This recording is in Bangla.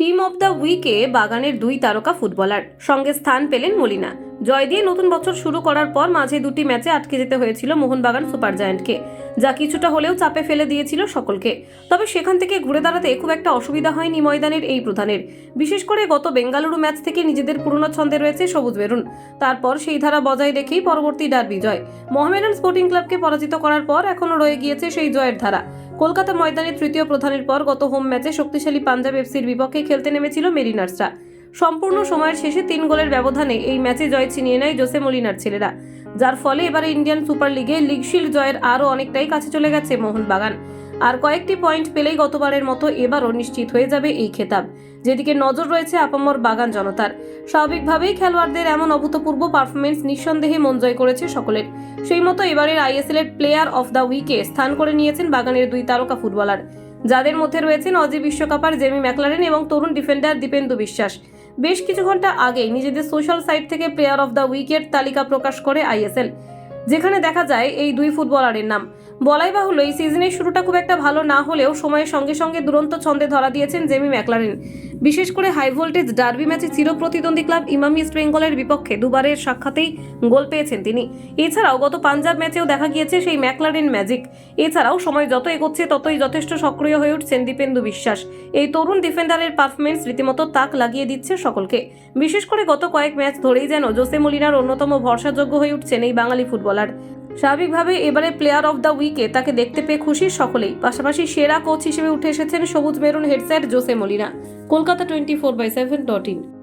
টিম অব দ্য উইকে বাগানের দুই তারকা ফুটবলার। সঙ্গে স্থান পেলেন মলিনা। জয় দিয়ে নতুন বছর শুরু করার পর মাঝে দুটি ম্যাচে আটকে যেতে হয়েছিল মোহনবাগান সুপার জায়ান্টকে। যা কিছুটা হলেও চাপে ফেলে দিয়েছিল সকলকে। তবে সেখান থেকে ঘুরে দাঁড়াতে খুব একটা অসুবিধা হয়নি ময়দানের এই প্রধানের। বিশেষ করে গত বেঙ্গালুরু ম্যাচ থেকে নিজেদের পুরনো ছন্দে রয়েছে সবুজ বেরুন। তারপর সেই ধারা বজায় রেখেই পরবর্তী ডার্বি জয়। মোহামেডান স্পোর্টিং ক্লাবকে পরাজিত করার পর এখনও রয়ে গিয়েছে সেই জয়ের ধারা। কলকাতা ময়দানে তৃতীয় প্রধানের পর গত হোম ম্যাচে শক্তিশালী পাঞ্জাব এফসির বিপক্ষে খেলতে নেমেছিল মেরিনার্সরা। সম্পূর্ণ সময়ের শেষে তিন গোলের ব্যবধানে এই ম্যাচে জয় ছিনিয়ে নেয় জোসে মলিনার ছেলেরা। যার ফলে এবারে ইন্ডিয়ান সুপার লিগে লিগশিল্ড জয়ের আরও অনেকটাই কাছে চলে গেছে মোহনবাগান। আর কয়েকটি পয়েন্ট পেলেই গতবারের মতো এবারও নিশ্চিত হয়ে যাবে এই খেতাব। যেদিকে নজর রয়েছে আপামর বাগান জনতার। স্বাভাবিকভাবেই খেলোয়াড়দের এমন অভূতপূর্ব পারফরমেন্স নিঃসন্দেহে মন জয় করেছে সকলের। সেই মতো এবারের আইএসএল এর প্লেয়ার অফ দ্য উইকে স্থান করে নিয়েছেন বাগানের দুই তারকা ফুটবলার। যাদের মধ্যে রয়েছেন অজি বিশ্বকাপার জেমি ম্যাকলারেন এবং তরুণ ডিফেন্ডার দীপেন্দু বিশ্বাস। বেশ কিছু ঘণ্টা আগেই নিজেদের সোশ্যাল সাইট থেকে প্লেয়ার অফ দ্য উইকের তালিকা প্রকাশ করে আইএসএল। যেখানে দেখা যায় এই দুই ফুটবলারের নাম। বলাই বাহুল্য, এই সিজনের শুরুটা খুব একটা ভালো না হলেও সময়ের সঙ্গে সঙ্গে দুরন্ত ছন্দে ধরা দিয়েছেন জেমি ম্যাকলারেন। বিশেষ করে হাই ভোল্টেজ ডার্বি ম্যাচে চিরপ্রতিদ্বন্দ্বী ক্লাব ইমাম ইস্ট বেঙ্গলের বিপক্ষে দুবারের সাক্ষাতেই গোল পেয়েছেন তিনি। এছাড়াও গত পাঞ্জাব ম্যাচেও দেখা গিয়েছে সেই ম্যাকলারেন ম্যাজিক। এছাড়াও সময় যত এগোচ্ছে, ততই যথেষ্ট সক্রিয় হয়ে উঠছেন দীপেন্দু বিশ্বাস। এই তরুণ ডিফেন্ডারের পারফরমেন্স রীতিমতো তাক লাগিয়ে দিচ্ছে সকলকে। বিশেষ করে গত কয়েক ম্যাচ ধরেই যেন জোসে মলিনার অন্যতম ভরসাযোগ্য হয়ে উঠছেন এই বাঙালি ফুটবলার। স্বাভাবিকভাবে এবারে প্লেয়ার অফ দ্য উইকে তাকে দেখতে পেয়ে খুশি সকলেই। পাশাপাশি সেরা কোচ হিসেবে উঠে এসেছেন সবুজ maroon headset Jose Molina. Kolkata twenty four by seven dot in